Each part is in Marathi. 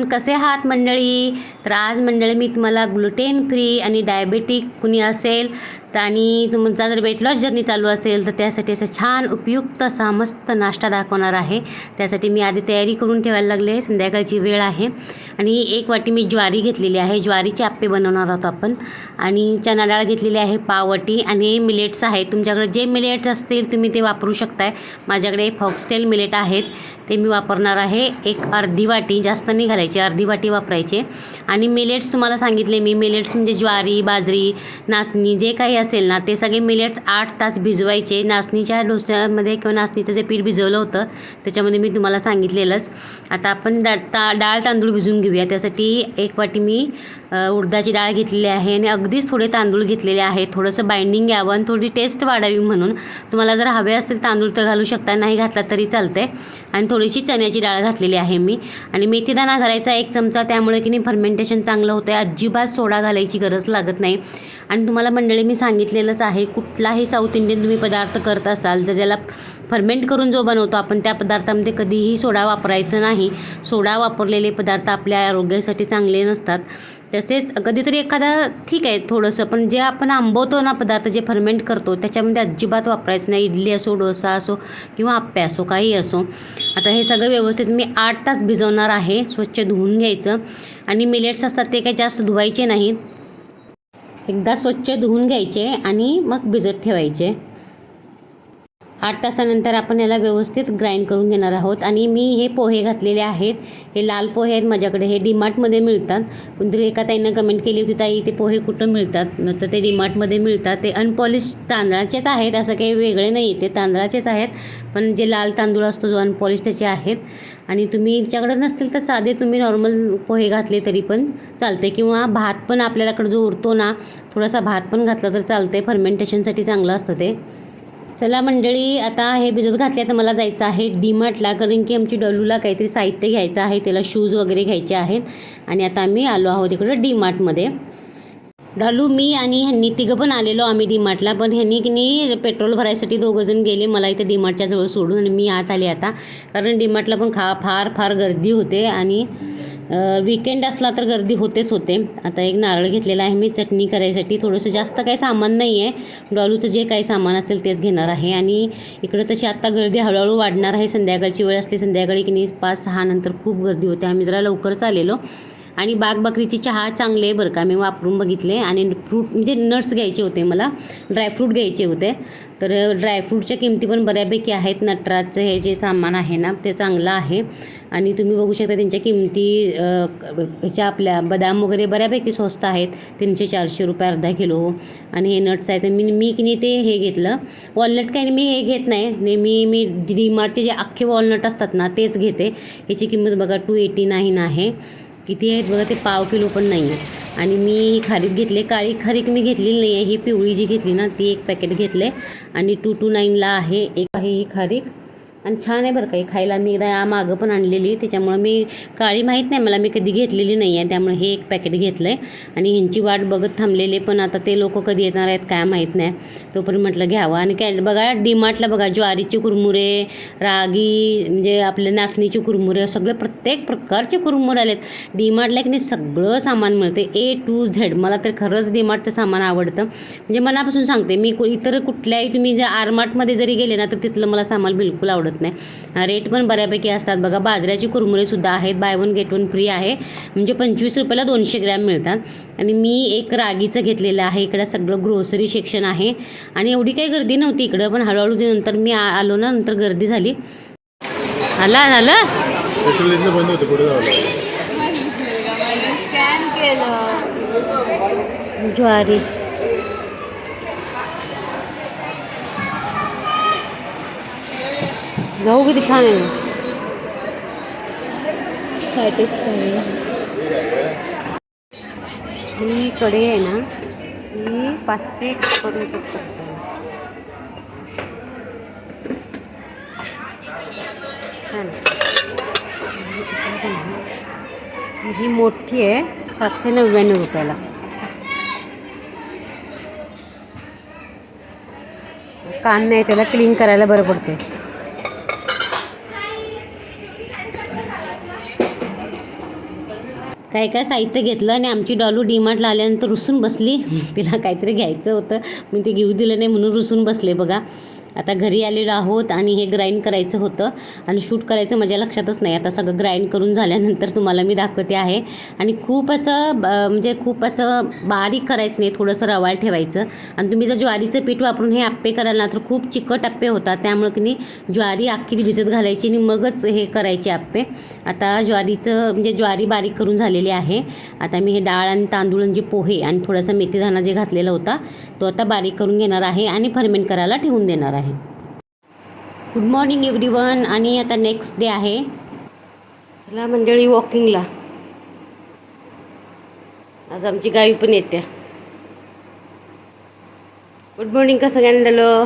आपण कसे आहात मंडळी? तर आज मंडळी मी तुम्हाला ग्लुटेन फ्री आणि डायबेटिक कुणी असेल तर आणि तुमचा जर वेट लॉस जर्नी चालू असेल तर त्यासाठी असं छान उपयुक्त असा मस्त नाश्ता दाखवणार आहे. त्यासाठी मी आधी तयारी करून ठेवायला लागले. संध्याकाळची वेळ आहे. आणि एक वाटी मी ज्वारी घेतलेली आहे. ज्वारीचे आप्पे बनवणार आहोत आपण. आणि चणा डाळ घेतलेली आहे पावटी आणि मिलेट्स आहेत. तुमच्याकडे जे मिलेट्स असतील तुम्ही ते वापरू शकताय. माझ्याकडे फॉक्सटेल मिलेट आहेत. ते मी वापरणार आहे. एक अर्धी वाटी. जास्त नाही घालायची. अर्धी वाटी वापरायचे. आणि मिलेट्स तुम्हाला सांगितले मी. मिलेट्स म्हणजे ज्वारी बाजरी नाचणी जे काही असेल ना ते सगळे मिलेट्स आठ तास भिजवायचे. नाचणीच्या डोस्यामध्ये किंवा नाचणीचं जे पीठ भिजवलं होतं त्याच्यामध्ये मी तुम्हाला सांगितलेलंच. आता आपण डा ता डाळ तांदूळ भिजून घेऊया. त्यासाठी एक वाटी मी उडदाची डाळ घेतलेली आहे आणि अगदीच थोडे तांदूळ घेतलेले आहेत. थोडंसं बाइंडिंग यावं आणि थोडी टेस्ट वाढावी म्हणून तुम्हाला जर हवे असतील तांदूळ तर घालू शकता नाही घातला तरी चालते आणि थोडीशी चण्याची डाळ घातलेली आहे मी. आणि मेथीदाणा घालायचा एक चमचा त्यामुळे की नाही फर्मेंटेशन चांगलं होतं आहे अजिबात सोडा घालायची गरज लागत नाही. आणि तुम्हाला मंडळी मी सांगितलेलंच आहे कुठलाही साऊथ इंडियन तुम्ही पदार्थ करत असाल तर त्याला फर्मेंट करून जो बनवतो आपण त्या पदार्थामध्ये कधीही सोडा वापरायचं नाही. सोडा वापरलेले पदार्थ आपल्या आरोग्यासाठी चांगले नसतात. तसेच कधीतरी एखादा ठीक आहे थोडंसं. पण जे आपण आंबवतो ना पदार्थ जे फर्मेंट करतो त्याच्यामध्ये अजिबात वापरायचं नाही. इडली असो डोसा असो किंवा आप्पे असो काही असो. आता हे सगळं व्यवस्थित मी आठ तास भिजवणार आहे. स्वच्छ धुवून घ्यायचं. आणि मिलेट्स असतात ते काही जास्त धुवायचे नाहीत. एकदा स्वच्छ धुवून घ्यायचे आणि मग भिजत ठेवायचे. आठ तासानंतर आपण याला व्यवस्थित ग्राइंड करून घेणार आहोत. आणि मी हे पोहे घातलेले आहेत. हे लाल पोहे आहेत माझ्याकडे. हे डीमार्टमध्ये मिळतात. कोणतरी एका ताईनं कमेंट केली होती ताई ते पोहे कुठं मिळतात? तर ते डीमार्टमध्ये मिळतात. ते अनपॉलिश तांदळाचेच आहेत. असं काही वेगळे नाही ते तांदळाचेच आहेत. पण जे लाल तांदूळ असतो जो अनपॉलिश त्याचे आहेत. आणि तुम्ही तुमच्याकडे नसतील तर साधे तुम्ही नॉर्मल पोहे घातले तरी पण चालते किंवा भात पण आपल्याकडे जो उरतो ना थोडासा भात पण घातला तर चालते फर्मेंटेशनसाठी चांगलं असतं ते. चला मंडळी आता हे भिजत घातले तर मला जायचं आहे डीमार्टला कारण की आमची डलूला काहीतरी साहित्य घ्यायचं आहे त्याला शूज वगैरे घ्यायचे आहेत. आणि आता आम्ही आलो आहोत इकडं डीमार्टमध्ये. डालू मी आणि ह्यांनी तिघं पण आलेलो आम्ही डीमार्टला पण ह्यांनी की नाही पेट्रोल भरायसाठी दोघंजण गेले मला इथं डीमार्टच्या जवळ सोडून आणि मी आत आले आता. कारण डीमार्टला पण खा फार फार गर्दी होते आणि विकेंड असला तर गर्दी होतेच होते. आता एक नारळ घेतलेला आहे मी. चटणी करायसाठी थोडंसं जास्त काही सामान नाही आहे डॉलूचं जे काही सामान असेल तेच घेणार आहे. आणि इकडं तशी आत्ता गर्दी हळूहळू वाढणार आहे. संध्याकाळची वेळ असली संध्याकाळी की नाही पाच सहा नंतर खूप गर्दी होते. आम्ही जरा लवकरच आलेलो आणि बाग बकरीची चहा चांगले आहे बरं का. मी वापरून बघितले आणि फ्रूट म्हणजे नट्स घ्यायचे होते मला. ड्रायफ्रूट घ्यायचे होते. तर ड्रायफ्रूटच्या किमती पण बऱ्यापैकी आहेत. नटराजचं हे जे सामान आहे ना ते चांगलं आहे. आणि तुम्ही बघू शकता त्यांच्या किमती ह्याच्या आपल्या बदाम वगैरे बऱ्यापैकी स्वस्त आहेत. तीनशे चारशे रुपये अर्धा किलो. आणि हे नट्स आहेत. मी मी की नाही ते हे घेतलं. वॉलनट काही मी हे घेत नाही. नेहमी मी डीमार्टचे जे अख्खे वॉलनट असतात ना तेच घेते. ह्याची किंमत बघा टू एटी नाईन आहे. किती आहेत बघा ते पाव किलो पण नाही आहे आणि मी खारीक घेतले काळी खारीक मी घेतलेली नाही आहे ही पिवळी जी घेतली ना ती एक पॅकेट घेतले. आणि टू टू नाईनला आहे एक आहे ही खारीक आणि छान आहे बरं काही खायला मी एकदा मागं पण आणलेली. त्याच्यामुळं मी काळी माहीत नाही मला मी कधी घेतलेली नाही आहे. त्यामुळे हे एक पॅकेट घेतलं आहे आणि ह्यांची वाट बघत थांबलेले पण आता ते लोक कधी येणार आहेत काय माहीत नाही. तोपर्यंत म्हटलं घ्यावं. आणि काय बघा डीमार्टला बघा ज्वारीचे कुरमुरे रागी म्हणजे आपले नाचणीचे कुरमुरे सगळे प्रत्येक प्रकारचे कुरमुरे आलेत. डीमार्टला की नाही सगळं सामान मिळते ए टू झेड मला तर खरंच डीमार्टचं सामान आवडतं. म्हणजे मनापासून सांगते मी कु- इतर कुठल्याही तुम्ही जर आरमार्टमध्ये जरी गेले ना तर तिथलं मला सामान बिलकुल आवडतं नाही. रेट पण बऱ्यापैकी असतात. बघा बाजऱ्याची कुरमुरेसुद्धा आहेत. Buy one get one free आहे. म्हणजे पंचवीस रुपयाला दोनशे ग्रॅम मिळतात. आणि मी एक रागीचं घेतलेलं आहे. इकडं सगळं ग्रोसरी सेक्शन आहे. आणि एवढी काही गर्दी नव्हती इकडं पण हळूहळू नंतर मी आ- आलो ना नंतर गर्दी झाली. आला झालं? पेट्रोल इथलं बंद होतं पुढे जावं लागलं. स्कॅन केलं. ज्वारी. गहू किती छान आहे ही कढई आहे ना ही पाचशे करूनच छान. ही मोठी आहे सातशे नव्याण्णव रुपयाला. कान नाही त्याला क्लीन करायला बरं पडते काय काय साहित्य घेतलं आणि आमची डॉलू डीमार्टला आल्यानंतर रुसून बसली. तिला काहीतरी घ्यायचं होतं. मी ते घेऊ दिलं नाही म्हणून रुसून बसले बघा. आता घरी आलेलो आहोत आणि हे ग्राइंड करायचं होतं आणि शूट करायचं माझ्या लक्षातच नाही. आता सगळं ग्राइंड करून झाल्यानंतर तुम्हाला मी दाखवते आहे. आणि खूप असं ब- म्हणजे खूप असं बारीक करायचं नाही थोडंसं रवाळ ठेवायचं. आणि तुम्ही जर ज्वारीचं पीठ वापरून हे आप्पे कराल ना तर खूप चिकट आप्पे होतात. त्यामुळं की नाही ज्वारी अख्खी भिजत घालायची आणि मगच हे करायचे आप्पे. आता ज्वारीचं म्हणजे ज्वारी बारीक करून झालेली आहे. आता मी हे डाळ आणि तांदूळ आणि जे पोहे आणि थोडासा मेथीदाणा जे घातलेला होता तो आता बारीक करून घेणार आहे आणि फर्मेंट करायला ठेवून देणार आहे. गुड मॉर्निंग एव्हरी वन आणि आता नेक्स्ट डे आहे. चला मंडळी वॉकिंगला आज आमची गाई पण येते गुड मॉर्निंग कसं सगळ्यांना?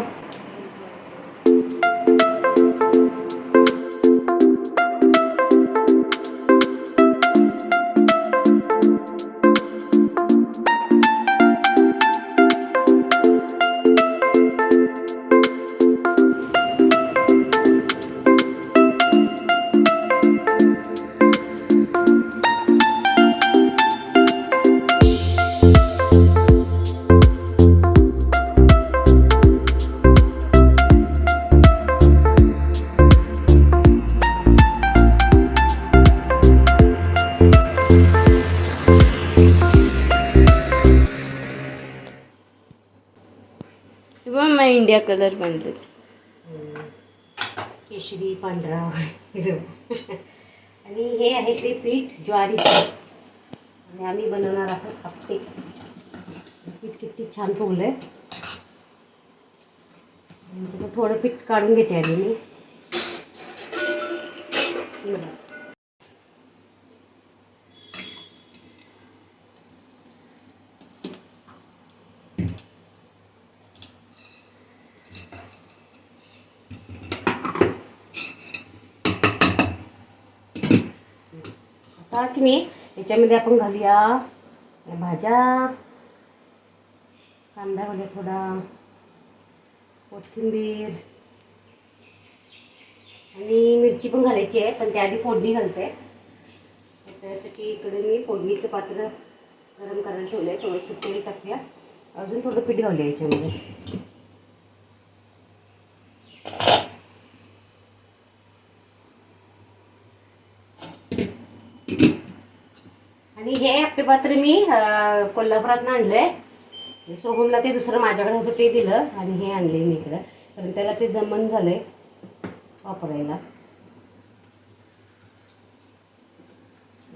कलर बनले. केशरी पांढरा हिरवा. आणि हे आहे ते पीठ ज्वारीचं. आणि आम्ही बनवणार आहोत आपटे पीठ किती छान फुगलं आहे थोडं पीठ काढून घेते आधी मी. आता की नाही? याच्यामध्ये आपण घालूया. भाज्या. कांदा घालूया थोडा. कोथिंबीर. आणि मिरची पण घालायची आहे पण त्याआधी फोडणी घालते. त्यासाठी इकडे मी फोडणीचं पात्र गरम करायला ठेवलं आहे थोडंसं तेल टाकूया. अजून थोडं पीठ घालूया याच्यामध्ये. आणि हे आप्पेपात्र मी कोल्हापुरात आणलंय. आणलं आहे सोहमला ते दुसरं माझ्याकडे होतं ते दिलं आणि हे आणले मी इकडं. कारण त्याला ते जमन झालं आहे वापरायला.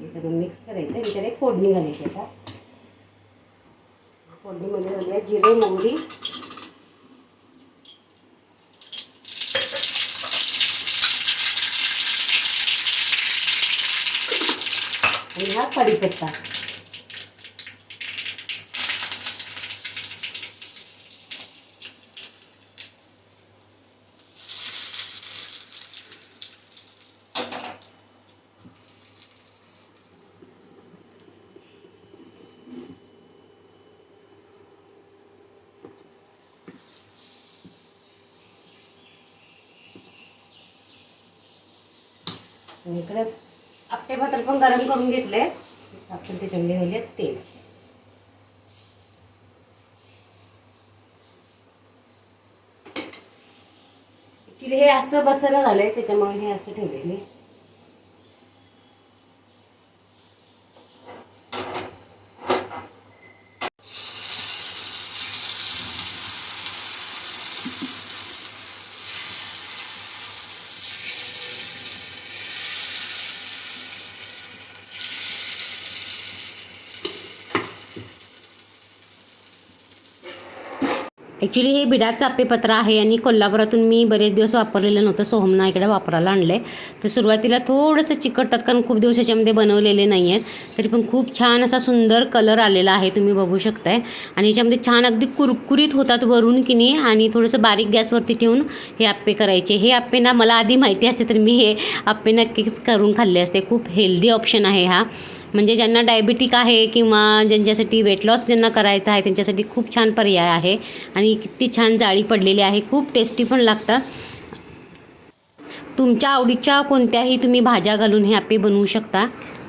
हे सगळं मिक्स करायचं त्याला एक फोडणी घालायची आता. फोडणीमध्ये घालूया जिरे मोहरी. आणि हा कढीपत्ता आणि इकडे आपण गरम करून घेतले. आपण त्याच्यामध्ये घालूया तेल. ॲक्च्युली हे असं बसणं झालंय त्याच्यामुळे हे असं ठेवले मी. ॲक्च्युली हे बिडाचं आप्पेपत्र आहे आणि कोल्हापुरातून मी बरेच दिवस वापरलेलं नव्हतं. सोहमना इकडे वापरायला आणलं आहे तर सुरुवातीला थोडंसं चिकटतात कारण खूप दिवस याच्यामध्ये बनवलेले नाही आहेत तरी पण खूप छान असा सुंदर कलर आलेला आहे तुम्ही बघू शकताय. आणि याच्यामध्ये छान अगदी कुरकुरीत होतात वरून की नाही आणि थोडंसं बारीक गॅसवरती ठेवून हे आप्पे करायचे. हे आप्पे ना मला आधी माहिती असते तर मी हे आप्पे नक्कीच करून खाल्ले असते. खूप हेल्दी ऑप्शन आहे हा. म्हणजे ज्यांना डायबिटिक आहे किंवा ज्यांच्यासाठी वेट लॉस ज्यांना करायचा आहे त्यांच्यासाठी खूप छान पर्याय आहे. आणि किती छान जाळी पडलेली आहे. खूप टेस्टी पण लागतात तुमच्या आवडीच्या कोणत्याही तुम्ही भाज्या घालून हे आप्पे बनवू शकता.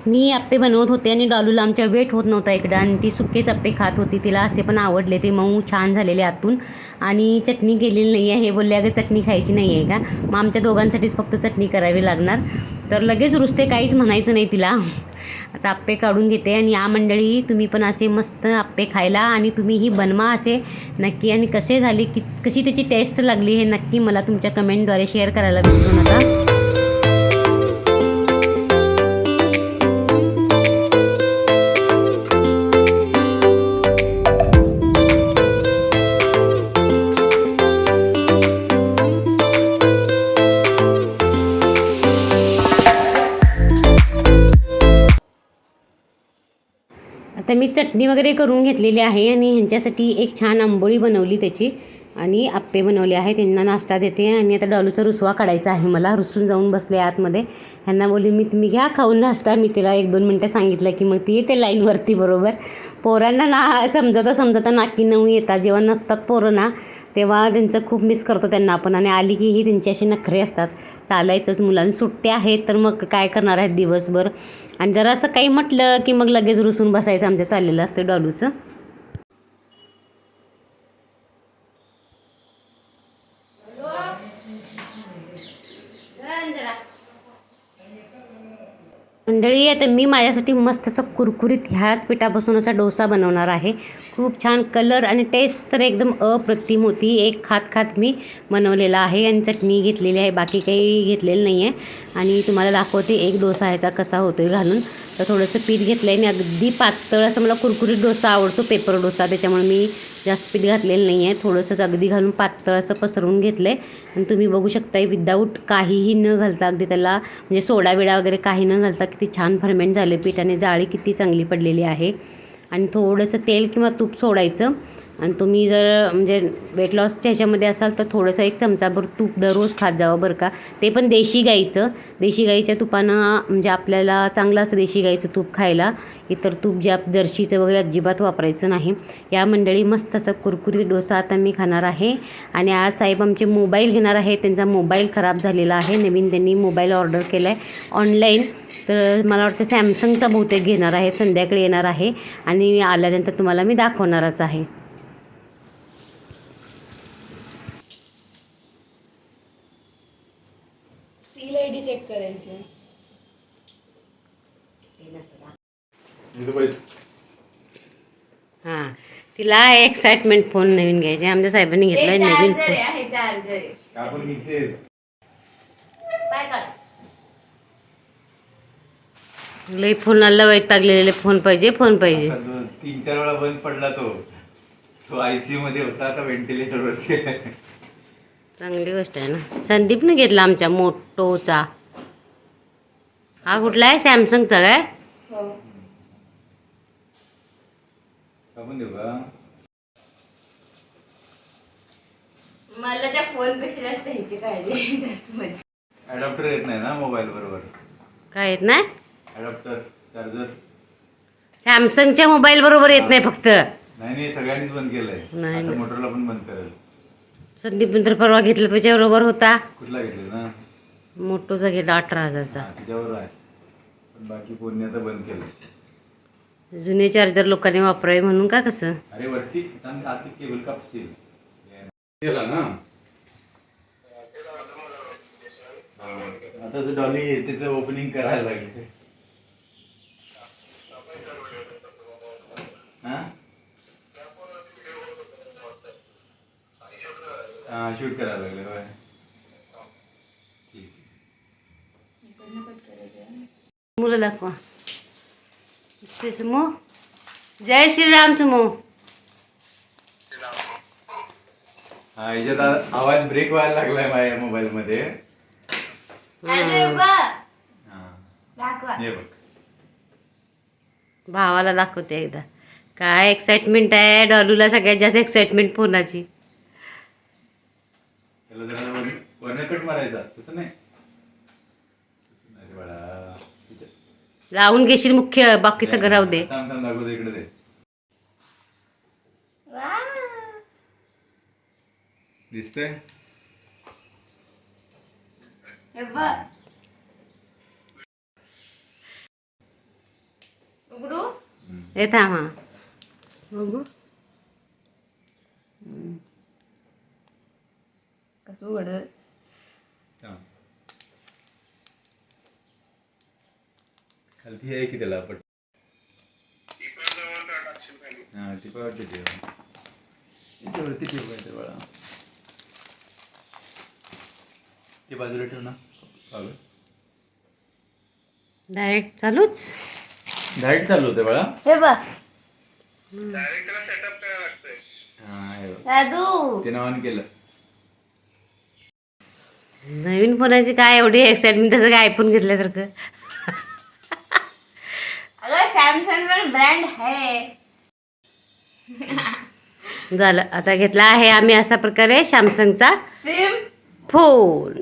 मी आप्पे बनवत होते आणि डॉलूला आमच्या वेट होत नव्हता इकडं. आणि ती सुकेच आप्पे खात होती. तिला असे पण आवडले. ते मऊ छान झालेले आतून. आणि चटणी केलेली नाही आहे हे बोलले अगं चटणी खायची नाही आहे का? मग आमच्या दोघांसाठीच फक्त चटणी करावी लागणार. तर लगेच रुसते. काहीच म्हणायचं नाही तिला. आता आप्पे काढून घेते आणि या मंडळी तुम्ही पण असे मस्त आप्पे खायला आणि तुम्हीही बनवा असे. नक्की आणि कसे झाले की कशी त्याची टेस्ट लागली हे नक्की मला तुमच्या कमेंटद्वारे शेअर करायला विसरू नका. चटणी वगैरे करून घेतलेली आहे आणि ह्यांच्यासाठी एक छान आंबोळी बनवली त्याची. आणि आप्पे बनवले आहे त्यांना नाश्ता देते. आणि आता डॉलूचा रुसवा काढायचा आहे मला रुसून जाऊन बसले आतमध्ये. ह्यांना बोलली मी तुम्ही घ्या खाऊन नाश्ता. मी तिला एक दोन मिनटं सांगितलं की मग ती येते लाईनवरती बरोबर. पोरांना ना समजता समजता नाकी नऊ येतात. जेव्हा नसतात पोरं ना तेव्हा त्यांचं खूप मिस करतो त्यांना आपण. आणि आली की ही त्यांची अशी नखरे असतात. चालायचंच मुलांना सुट्ट्या आहेत तर मग काय करणार आहेत दिवसभर? आणि जरा असं काही म्हटलं की मग लगेच रुसून बसायचं आमच्या चाललेलं असतं डॉलूचं. मंडळी तर मी माझ्यासाठी मस्त असं कुरकुरीत ह्याच पिठापासून असा डोसा बनवणार आहे. खूप छान कलर आणि टेस्ट तर एकदम अप्रतिम होती. एक खात खात मी बनवलेला आहे आणि चटणी घेतलेली आहे. बाकी काही घेतलेलं नाही आहे आणि तुम्हाला दाखवते एक डोसा ह्याचा कसा होतो आहे घालून. तर थोडंसं पीठ घेतलं आहे आणि अगदी पातळ असं मला कुरकुरीत डोसा आवडतो पेपर डोसा. त्याच्यामुळे मी जास्त पीठ घातलेलं नाही आहे. थोडंसंच अगदी घालून पातळ असं पसरवून घेतलं आहे आणि तुम्ही बघू शकता विदाऊट काहीही न घालता अगदी त्याला म्हणजे सोडा विडा वगैरे काही न घालता किती छान फर्मेंट झाले पीठ आणि जाळी किती चांगली पडलेली आहे. आणि थोडंसं तेल किंवा तूप सोडायचं. आणि तुम्ही जर म्हणजे वेट लॉसच्या ह्याच्यामध्ये असाल तर थोडंसं एक चमचाभर तूप दररोज खात जावं बरं का. ते पण देशी गाईचं. देशी गाईच्या तुपानं म्हणजे आपल्याला चांगलं असतं देशी गाईचं तूप खायला. इतर तूप जे आप जर्शीचं वगैरे अजिबात वापरायचं नाही. या मंडळी मस्त असं कुरकुरीत डोसा आता मी खाणार आहे. आणि आज साहेब आमचे मोबाईल घेणार आहे त्यांचा मोबाईल खराब झालेला आहे. नवीन त्यांनी मोबाईल ऑर्डर केला आहे ऑनलाईन. तर मला वाटतं सॅमसंगचा बहुतेक घेणार आहे. संध्याकाळी येणार आहे. आणि आल्यानंतर तुम्हाला मी दाखवणारच आहे. करायचं पैसे हां. तिला एक्साइटमेंट फोन नवीन घ्यायचे. आमच्या साहेबांनी घेतला नवीन चार्जर फोन आहे चार्जर काय काढ. लई फोनाला वैतागलेले फोन पाहिजे फोन पाहिजे. तीन चार वेळा बंद पडला तो. तो आयसीयू मध्ये होता आता व्हेंटिलेटर वरती आहे. चांगली गोष्ट आहे ना. संदीपने घेतला आमच्या मोटोचा. हा कुठला आहे? सॅमसंगचा काय? हो. मला त्या फोनपेक्षा जास्त ह्याची काळजी आहे, जास्त मजा अडॅप्टर येत नाही ना मोबाईल बरोबर? काय येत नाही? अडॅप्टर चार्जर सॅमसंगच्या मोबाईल बरोबर येत नाही फक्त. नाही नाही सगळ्यांनीच बंद केलंय. नाही, आता नाही. मोटरला पण बंद करेल. संदीप नंतर परवा घेतलं त्याच्या बरोबर होता. कुठला घेतले ना मोटोचा घेतला अठरा हजारचा. तिच्यावर आहे. पण बाकी कोणी आता बंद केलं जुने चार्जर लोकांनी वापरावे म्हणून का कसं? अरे वरती आतली केबल कापशील. गेला ना. आता जो डॉली त्याचं ओपनिंग करायला लागले. हा? हा शूट करायला लागले होय ठीक मुलं दाखवा. ते समो. जय श्रीराम समो. हा याच्यात आवाज ब्रेक व्हायला लागलाय माझ्या मोबाईल मध्ये. हा. हे. बघ. भावाला दाखवते एकदा. काय एक्साइटमेंट आहे डॉलूला सगळ्यात जास्त एक्साइटमेंट फोनाची त्याला जरा मारायचा तसं नाही तसं नाही रे बाळा तिच्या- लावून घेशील मुख्य बाकी सगळं राहू दे. थांब थांब दाखवतो इकडे दे. वा. दिसतंय? हे बघ. हे थांब हा. बघू कसं उघडत हा. खालती आहे की त्याला पट हा पण वाटते ते. याच्यावरती ठेव आहे ते बाळा. ते बाजूला ठेव ना. बाबा डायरेक्ट चालूच? डायरेक्ट चालू होते बाळा. हे बघ. हा हे बघ. दादू. ते नावाने केलं. नवीन फोनाची काय एवढी एक्साइटमेंट त्याचं काय आयफोन घेतल्यासारखं? अगर सॅमसंग पण ब्रँड आहे. झालं. आता घेतला आहे आम्ही अशा प्रकारे सॅमसंगचा सिम फोन